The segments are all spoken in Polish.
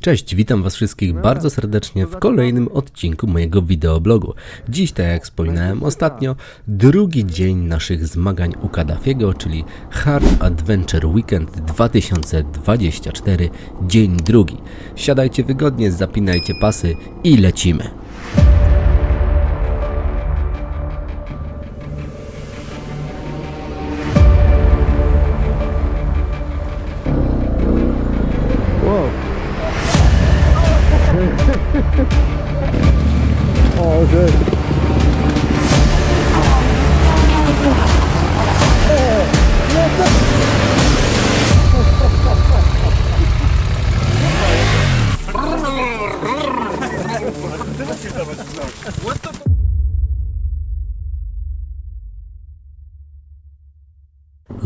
Cześć, witam Was wszystkich bardzo serdecznie w kolejnym odcinku mojego wideoblogu. Dziś, tak jak wspominałem ostatnio, drugi dzień naszych zmagań u Kaddafiego, czyli Hard Adventure Weekend 2024, dzień drugi. Siadajcie wygodnie, zapinajcie pasy i lecimy.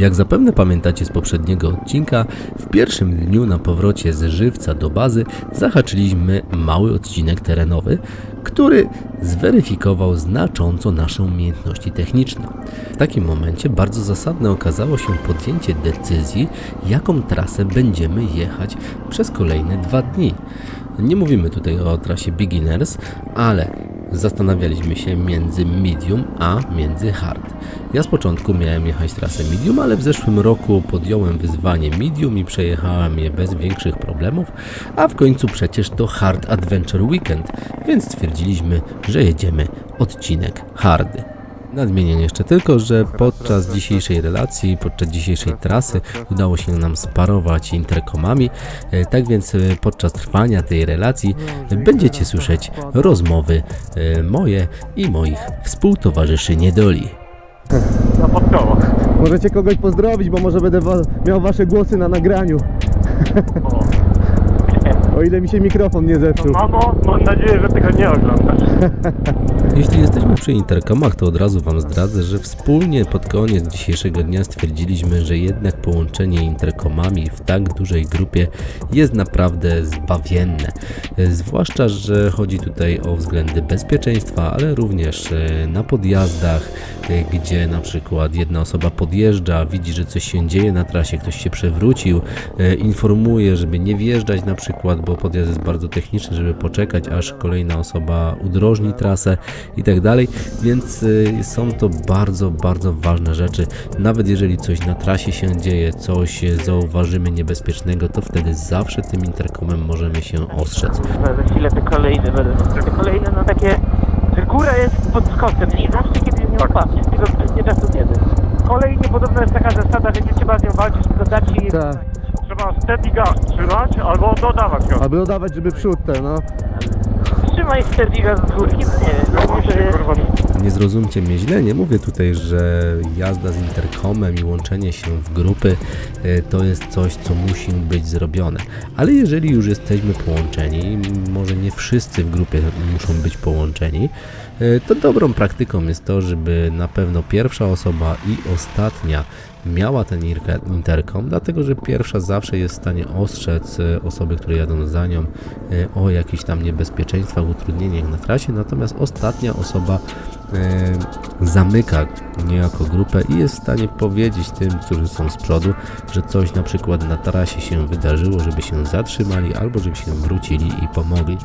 Jak zapewne pamiętacie z poprzedniego odcinka, w pierwszym dniu na powrocie z żywca do bazy zahaczyliśmy mały odcinek terenowy, który zweryfikował znacząco nasze umiejętności techniczne. W takim momencie bardzo zasadne okazało się podjęcie decyzji, jaką trasę będziemy jechać przez kolejne dwa dni. Nie mówimy tutaj o trasie beginners, ale Zastanawialiśmy się między medium a między hard. Ja z początku miałem jechać trasę medium, ale w zeszłym roku podjąłem wyzwanie medium i przejechałem je bez większych problemów, a w końcu przecież to Hard Adventure Weekend, więc stwierdziliśmy, że jedziemy odcinek hardy. Nadmienię jeszcze tylko, że podczas dzisiejszej relacji, podczas dzisiejszej trasy udało się nam sparować interkomami, e, tak więc e, podczas trwania tej relacji będziecie słyszeć rozmowy e, moje i moich współtowarzyszy niedoli. Napotkało. Możecie kogoś pozdrowić, bo może będę miał wasze głosy na nagraniu. O ile mi się mikrofon nie zepsuł. Mamo, mam nadzieję, że tego nie oglądasz. Jeśli jesteśmy przy interkomach, to od razu Wam zdradzę, że wspólnie pod koniec dzisiejszego dnia stwierdziliśmy, że jednak połączenie interkomami w tak dużej grupie jest naprawdę zbawienne. Zwłaszcza, że chodzi tutaj o względy bezpieczeństwa, ale również e, na podjazdach, e, gdzie na przykład jedna osoba podjeżdża, widzi, że coś się dzieje na trasie, ktoś się przewrócił, e, informuje, żeby nie wjeżdżać na przykład, bo podjazd jest bardzo techniczny, żeby poczekać, aż kolejna osoba udrożni trasę i tak dalej, więc y, są to bardzo, bardzo ważne rzeczy. Nawet jeżeli coś na trasie się dzieje, coś zauważymy niebezpiecznego, to wtedy zawsze tym interkomem możemy się ostrzec. Za chwilę te kolejne będą. Te kolejne no takie, że góra jest pod skosem i zawsze kiedy nie Tak. upadnie, tylko kwestia czasu kiedy. Kolejnie podobno jest taka zasada, że nie trzeba z nią walczyć, tylko dać jej Tak. Trzeba steady gas trzymać albo dodawać go. Aby dodawać, żeby przód ten, no. Trzymaj steadiga z górki, no nie No może... Nie zrozumcie mnie źle, nie mówię tutaj, że jazda z interkomem i łączenie się w grupy y, to jest coś, co musi być zrobione. Ale jeżeli już jesteśmy połączeni, może nie wszyscy w grupie muszą być połączeni, to dobrą praktyką jest to, żeby na pewno pierwsza osoba i ostatnia miała ten interkom, dlatego że pierwsza zawsze jest w stanie ostrzec e, osoby, które jadą za nią e, o jakichś tam niebezpieczeństwach, utrudnieniach na trasie, natomiast ostatnia osoba e, zamyka niejako grupę i jest w stanie powiedzieć tym, którzy są z przodu, że coś na przykład na trasie się wydarzyło, żeby się zatrzymali albo żeby się wrócili i pomogli.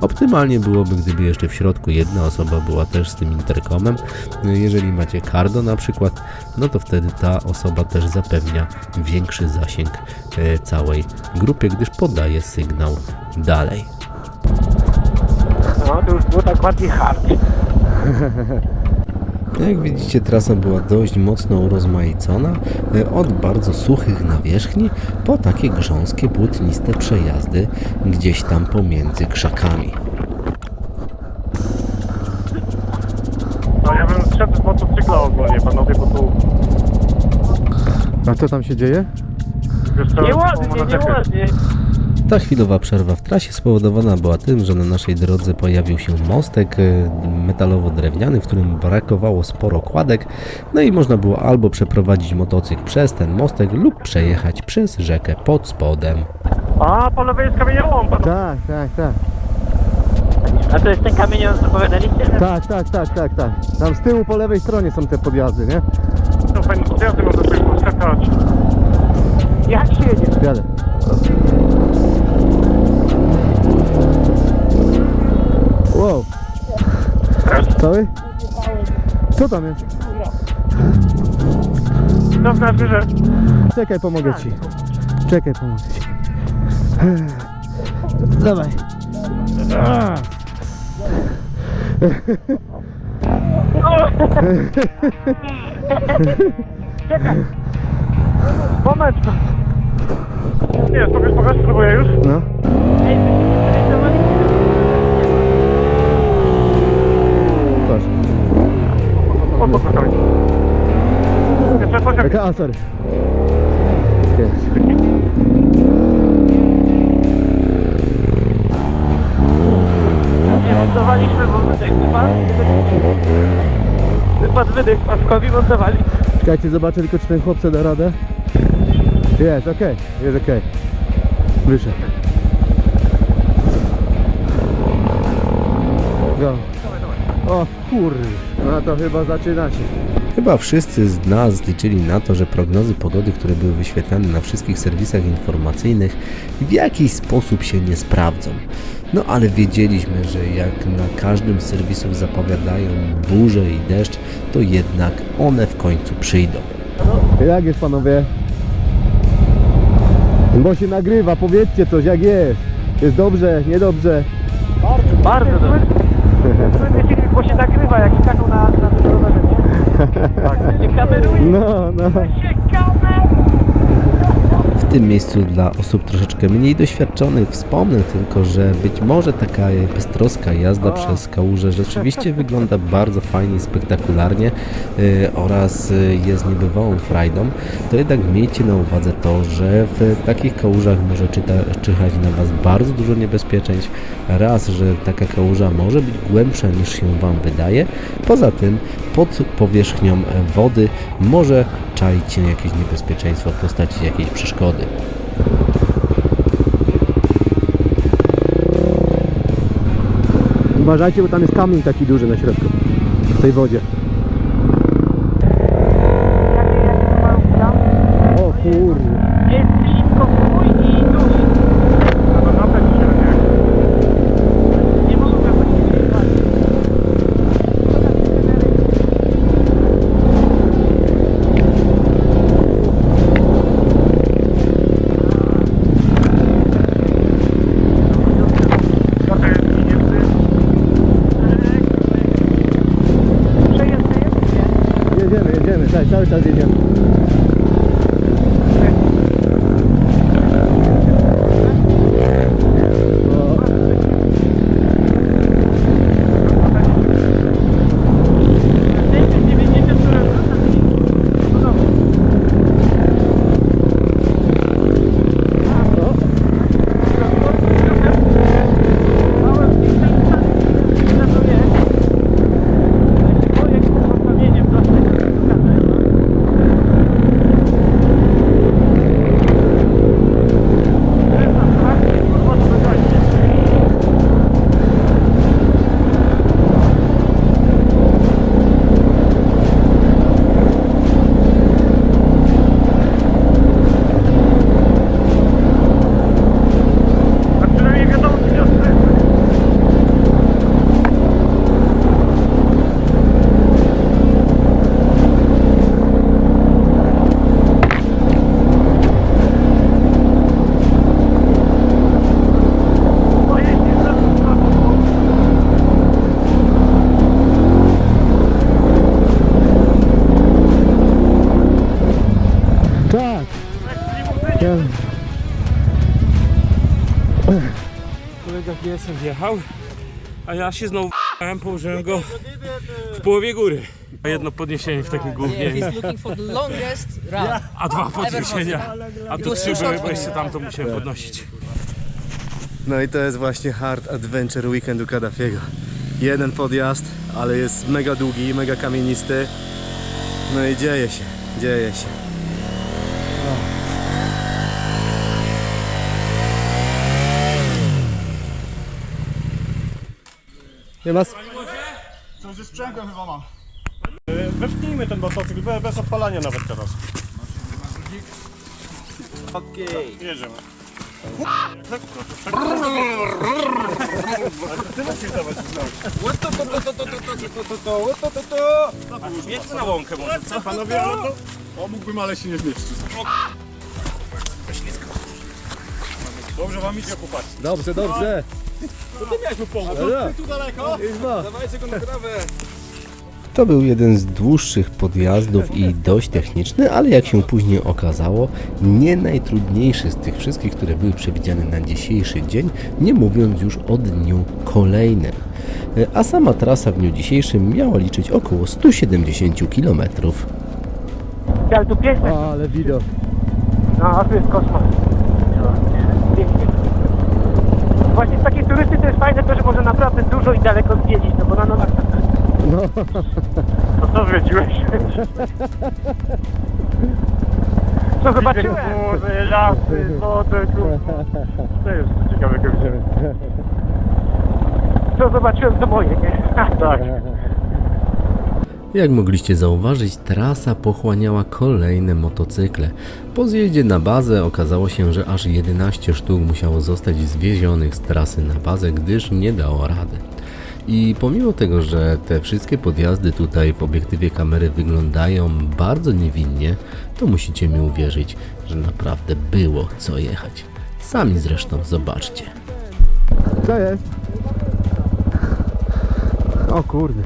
Optymalnie byłoby, gdyby jeszcze w środku jedna osoba była też z tym interkomem. Jeżeli macie cardo na przykład, no to wtedy ta osoba też zapewnia większy zasięg e, całej grupie, gdyż podaje sygnał dalej. No to już było tak bardziej hard. Jak widzicie, trasa była dość mocno urozmaicona, e, od bardzo suchych nawierzchni po takie grząskie, błotniste przejazdy gdzieś tam pomiędzy krzakami. No ja bym zszedł z motocykla ogólnie, panowie, bo tu... A co tam się dzieje? Nieładnie, nieładnie. Ta chwilowa przerwa w trasie spowodowana była tym, że na naszej drodze pojawił się mostek e, metalowo-drewniany, w którym brakowało sporo kładek, no i można było albo przeprowadzić motocykl przez ten mostek lub przejechać przez rzekę pod spodem. A, po lewej jest kamieniołom, pan. Tak, tak, tak. A to jest ten kamień, o co opowiadaliście? Tak, tak, tak, tak, tak. Tam z tyłu po lewej stronie są te podjazdy, nie? To fajne podjazdy, można sobie poskakać. Jak się jedzie? Jadę. Cały? Co tam jest? To znaczy, że... Czekaj, pomogę ci. Czekaj, pomogę ci. Dawaj. Moment! Nie, spokojnie, spokojnie, spróbuję już. No. Jeszcze poczekaj. Jaka? A, sorry. Nie montowaliśmy, bo wydech wypadł. Wypadł wydech paskowi, montowali. Czekajcie, zobaczę tylko czy ten chłopca da radę. Jest, okej, jest okej. Wyszedł. Go. O kurde, no to chyba zaczyna się. Chyba wszyscy z nas liczyli na to, że prognozy pogody, które były wyświetlane na wszystkich serwisach informacyjnych, w jakiś sposób się nie sprawdzą. No ale wiedzieliśmy, że jak na każdym z serwisów zapowiadają burze i deszcz, to jednak one w końcu przyjdą. Jak jest panowie? Bo się nagrywa, powiedzcie coś, jak jest. Jest dobrze, niedobrze. Bardzo dobrze. Słynny film, bo się nagrywa, jak skakał na, na nie? Tak. Się kameruje, No, no. Tym miejscu dla osób troszeczkę mniej doświadczonych wspomnę tylko, że być może taka beztroska jazda przez kałużę rzeczywiście wygląda bardzo fajnie, spektakularnie yy, oraz yy, jest niebywałą frajdą, to jednak miejcie na uwadze to, że w takich kałużach może czyta, czyhać na Was bardzo dużo niebezpieczeństw. Raz, że taka kałuża może być głębsza niż się Wam wydaje. Poza tym pod powierzchnią wody może czaić się jakieś niebezpieczeństwo w postaci jakiejś przeszkody. Uważajcie, bo tam jest kamień taki duży na środku. W tej wodzie. GSM wjechał, a ja się znowu w***ałem, położyłem go w połowie góry. A jedno podniesienie w takim głównie, He's looking for the longest run. a dwa podniesienia. A tu trzy były, bo jeszcze tamto musiałem podnosić. No i to jest właśnie Hard Adventure Weekendu Kaddafiego. Jeden podjazd, ale jest mega długi, mega kamienisty. No i dzieje się, dzieje się. Nie ma... Coś ze sprzęgłem chyba ma. Wepchnijmy ten motocykl, bez, bez odpalania nawet teraz. Okej. Jedziemy. Ty musisz dawać znak. Jedźmy na łąkę może, co? Panowie, to... O, mógłbym, ale się nie zmieści. Dobrze wam idzie chłopaki. Dobrze, dobrze. To ty miałeś mu pomóc. Ty tu daleko? Dawajcie go na trawę. To był jeden z dłuższych podjazdów i dość techniczny, ale jak się później okazało, nie najtrudniejszy z tych wszystkich, które były przewidziane na dzisiejszy dzień, nie mówiąc już o dniu kolejnym. A sama trasa w dniu dzisiejszym miała liczyć około 170 km. Ale tu piękne. Ale widok. No, a tu jest kosmos. Pięknie. Właśnie z takiej turysty to jest fajne to, że może naprawdę dużo i daleko zwiedzić, no bo na nogach... No. To co zwiedziłeś? Co zobaczyłem? Morze, lasy, wodę, tu. To jest ciekawego widzimy. Co zobaczyłem to moje, nie? Tak. Jak mogliście zauważyć, trasa pochłaniała kolejne motocykle. Po zjeździe na bazę okazało się, że aż 11 sztuk musiało zostać zwiezionych z trasy na bazę, gdyż nie dało rady. I pomimo tego, że te wszystkie podjazdy tutaj w obiektywie kamery wyglądają bardzo niewinnie, to musicie mi uwierzyć, że naprawdę było co jechać. Sami zresztą zobaczcie. Co jest? O kurde.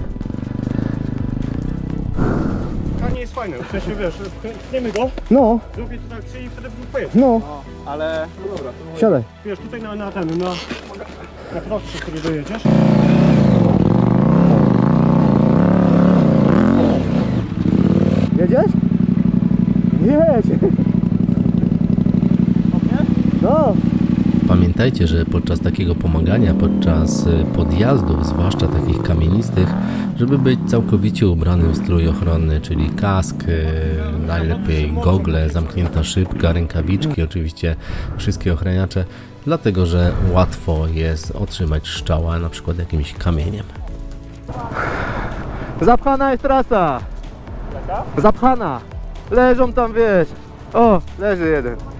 Fajne, w sensie wiesz, pchniemy go, No, zrobię to tak i wtedy w nim pojedzie. no, Ale, no dobra, to siadaj. wiesz, tutaj na, na ten, na, na prostsze, który dojedziesz. Jedziesz? Jedź. No. Pamiętajcie, że podczas takiego pomagania, podczas y, podjazdów, zwłaszcza takich kamienistych, żeby być całkowicie ubranym w strój ochronny, czyli kask, y, najlepiej gogle, zamknięta szybka, rękawiczki, oczywiście wszystkie ochraniacze, dlatego że łatwo jest otrzymać szczała na przykład jakimś kamieniem. Zapchana jest trasa. Zapchana. Leżą tam, wiesz. O, leży jeden.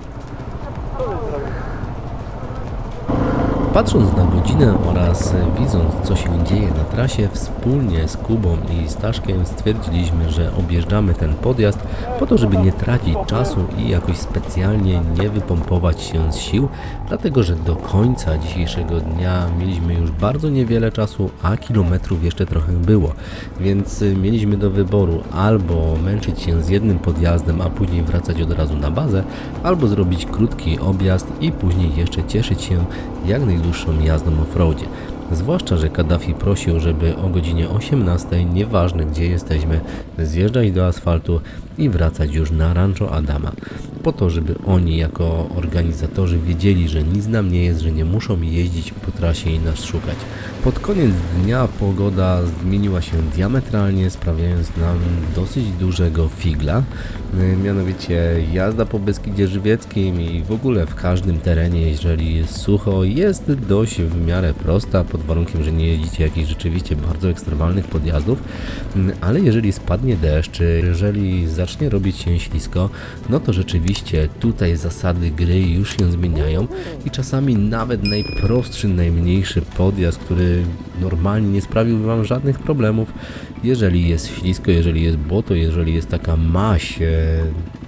Patrząc na godzinę oraz widząc co się dzieje na trasie, wspólnie z Kubą i Staszkiem stwierdziliśmy, że objeżdżamy ten podjazd po to, żeby nie tracić czasu i jakoś specjalnie nie wypompować się z sił, dlatego że do końca dzisiejszego dnia mieliśmy już bardzo niewiele czasu, a kilometrów jeszcze trochę było, więc y, mieliśmy do wyboru albo męczyć się z jednym podjazdem, a później wracać od razu na bazę, albo zrobić krótki objazd i później jeszcze cieszyć się jak najdłuższą jazdą off-roadzie. Zwłaszcza, że Kaddafi prosił, żeby o godzinie 18, nieważne gdzie jesteśmy, zjeżdżać do asfaltu i wracać już na Rancho Adama. Po to, żeby oni jako organizatorzy wiedzieli, że nic nam nie jest, że nie muszą jeździć po trasie i nas szukać. Pod koniec dnia pogoda zmieniła się diametralnie, sprawiając nam dosyć dużego figla. Y, Mianowicie jazda po Beskidzie Żywieckim i w ogóle w każdym terenie, jeżeli jest sucho, jest dość w miarę prosta, pod warunkiem, że nie jeździcie jakichś rzeczywiście bardzo ekstremalnych podjazdów, Mm, ale jeżeli spadnie deszcz, czy jeżeli zacznie robić się ślisko, no to rzeczywiście tutaj zasady gry już się zmieniają i czasami nawet najprostszy, najmniejszy podjazd, który normalnie nie sprawiłby Wam żadnych problemów, jeżeli jest ślisko, jeżeli jest błoto, jeżeli jest taka maś e,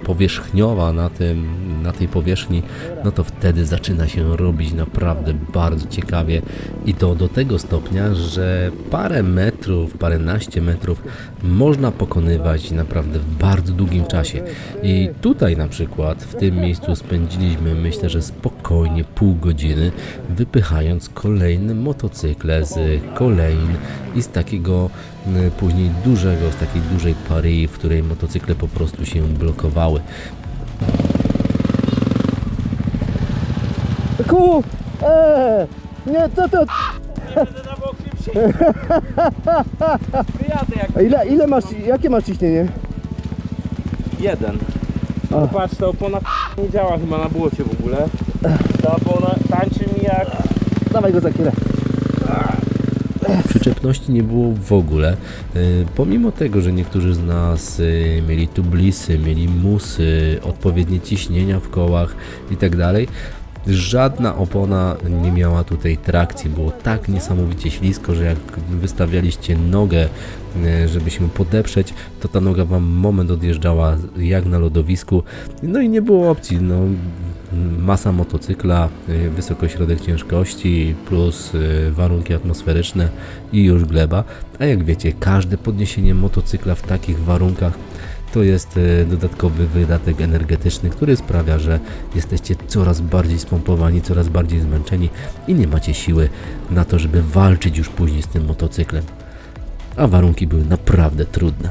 powierzchniowa na, tym, na tej powierzchni, no to wtedy zaczyna się robić naprawdę bardzo ciekawie i to do tego stopnia, że parę metrów, paręnaście metrów można pokonywać naprawdę w bardzo długim czasie. I tutaj na przykład w tym miejscu spędziliśmy myślę, że spokojnie pół godziny wypychając kolejne motocykle z kolejn i z takiego później dużego, z takiej dużej pary, w której motocykle po prostu się blokowały. Ku! Eee! Nie, co ty od... Wyjadę jak A ile, ile masz, jakie masz ciśnienie? jeden. O. Patrz, ta opona nie działa chyba na błocie w ogóle. Ta opona tańczy mi jak... Dawaj go za chwilę. Przyczepności nie było w ogóle. Y, Pomimo tego, że niektórzy z nas y, mieli tublisy, mieli musy, odpowiednie ciśnienia w kołach i tak dalej, Żadna opona nie miała tutaj trakcji. Było tak niesamowicie ślisko, że jak wystawialiście nogę, e, żeby się podeprzeć, to ta noga wam moment odjeżdżała jak na lodowisku. No i nie było opcji. No, masa motocykla, y, wysokośrodek ciężkości plus y, warunki atmosferyczne i już gleba. A jak wiecie, każde podniesienie motocykla w takich warunkach to jest y, dodatkowy wydatek energetyczny, który sprawia, że jesteście coraz bardziej spompowani, coraz bardziej zmęczeni i nie macie siły na to, żeby walczyć już później z tym motocyklem. A warunki były naprawdę trudne.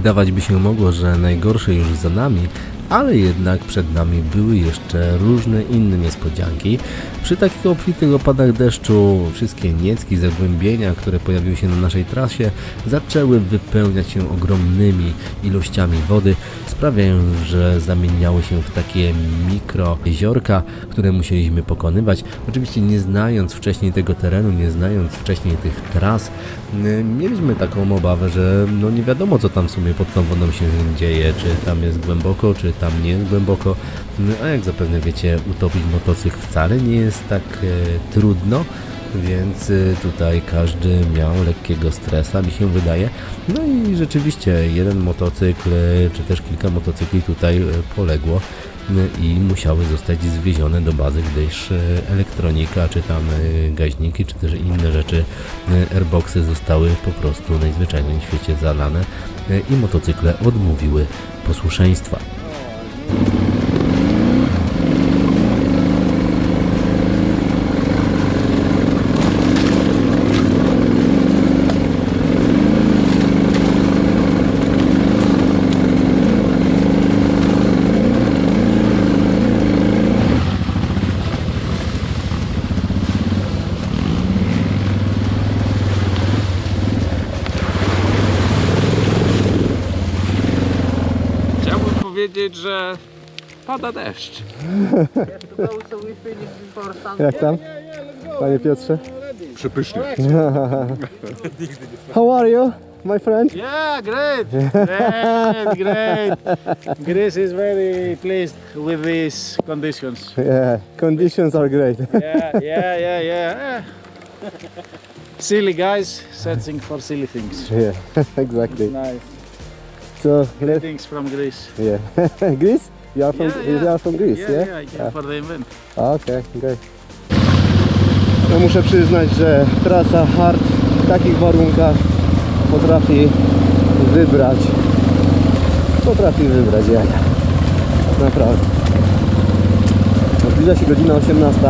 Wydawać by się mogło, że najgorsze już za nami, ale jednak przed nami były jeszcze różne inne niespodzianki. Przy takich obfitych opadach deszczu wszystkie niecki, zagłębienia, które pojawiły się na naszej trasie, zaczęły wypełniać się ogromnymi ilościami wody, sprawiając, że zamieniały się w takie mikro jeziorka, które musieliśmy pokonywać. Oczywiście nie znając wcześniej tego terenu, nie znając wcześniej tych tras, mieliśmy taką obawę, że no nie wiadomo co tam w sumie pod tą wodą się dzieje, czy tam jest głęboko, czy tam nie jest głęboko. No, A jak zapewne wiecie, utopić motocykl wcale nie jest tak e, trudno. Więc y, tutaj każdy miał lekkiego stresa, mi się wydaje. No i rzeczywiście jeden motocykl, y, czy też kilka motocykli tutaj y, poległo y, i musiały zostać zwiezione do bazy, gdyż y, elektronika, czy tam y, gaźniki, czy też inne rzeczy, y, airboxy zostały po prostu najzwyczajniej w świecie zalane i motocykle odmówiły posłuszeństwa. Powiedzieć, że pada deszcz. Jak tam? Panie Piotrze? Przepysznie. How are you, my friend? Yeah, great, great, great. Greece is very pleased with these conditions. Yeah, conditions are great. Yeah, yeah, yeah, yeah. silly guys searching for silly things. yeah, exactly. Nice. So, let's, Things from Greece. yeah. Greece? You are from, Yeah, yeah. You are from Greece, Yeah, yeah? yeah, yeah, for the event. Okej, okej. No muszę przyznać, że trasa hard w takich warunkach potrafi wybrać. Potrafi wybrać jaja. Naprawdę. Zbliża się godzina 18.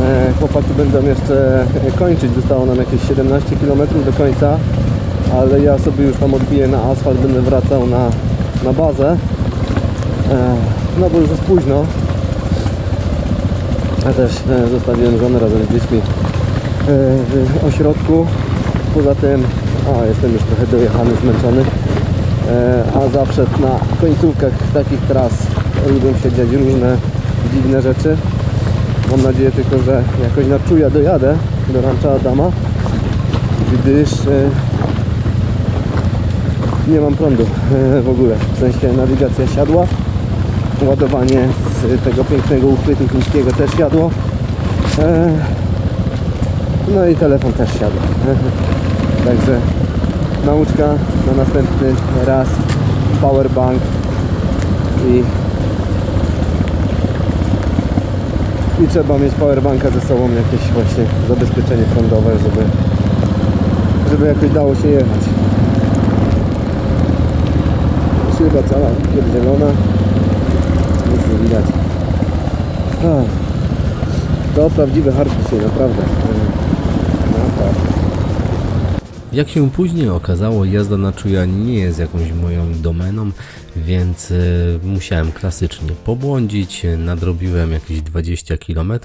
E, Chłopaki będą jeszcze kończyć. Zostało nam jakieś 17 km do końca. Ale ja sobie już tam odbiję na asfalt, będę wracał na, na bazę. E, No bo już jest późno. Ja też e, zostawiłem żonę razem z dziećmi e, w ośrodku. Poza tym, a jestem już trochę dojechany, zmęczony. A zawsze na końcówkach takich tras lubią się dziać różne dziwne rzeczy. Mam nadzieję tylko, że jakoś na czuja dojadę do rancza Adama, gdyż nie mam prądu e, w ogóle. W sensie nawigacja siadła ładowanie z tego pięknego uchwytu chińskiego też jadło. E, No i telefon też siadł. Także nauczka na następny raz powerbank i i trzeba mieć powerbanka ze sobą jakieś właśnie zabezpieczenie prądowe, żeby żeby jakoś dało się jechać szyba cała pierdzielona nic nie widać. To prawdziwy hard dzisiaj, naprawdę. Naprawdę Jak się później okazało, jazda na czuja nie jest jakąś moją domeną, więc e, musiałem klasycznie pobłądzić, nadrobiłem jakieś 20 km e,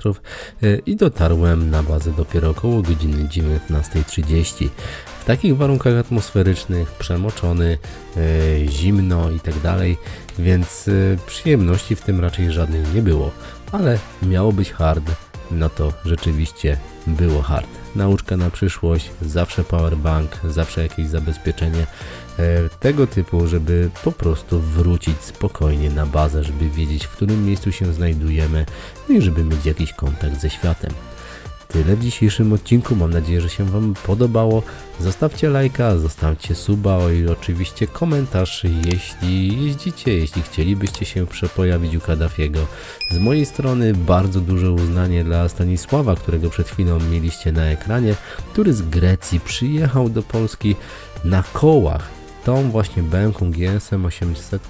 i dotarłem na bazę dopiero około godziny 19.30. W takich warunkach atmosferycznych, przemoczony, e, zimno i tak dalej, więc przyjemności w tym raczej żadnej nie było, ale miało być hard, no to rzeczywiście było hard. Nauczka na przyszłość, zawsze powerbank, zawsze jakieś zabezpieczenie tego typu, żeby po prostu wrócić spokojnie na bazę, żeby wiedzieć w którym miejscu się znajdujemy no i żeby mieć jakiś kontakt ze światem. Tyle w dzisiejszym odcinku. Mam nadzieję, że się Wam podobało. Zostawcie lajka, zostawcie suba i oczywiście komentarz, jeśli jeździcie, jeśli chcielibyście się przepojawić u Kaddafiego. Z mojej strony bardzo duże uznanie dla Stanisława, którego przed chwilą mieliście na ekranie, który z Grecji przyjechał do Polski na kołach. Tą właśnie bęką GSM 800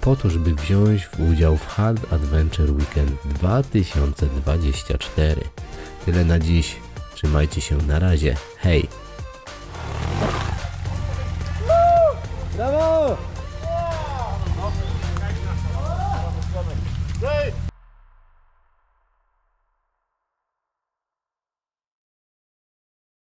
po to, żeby wziąć udział w Hard Adventure Weekend 2024. Tyle na dziś. Trzymajcie się na razie. Hej!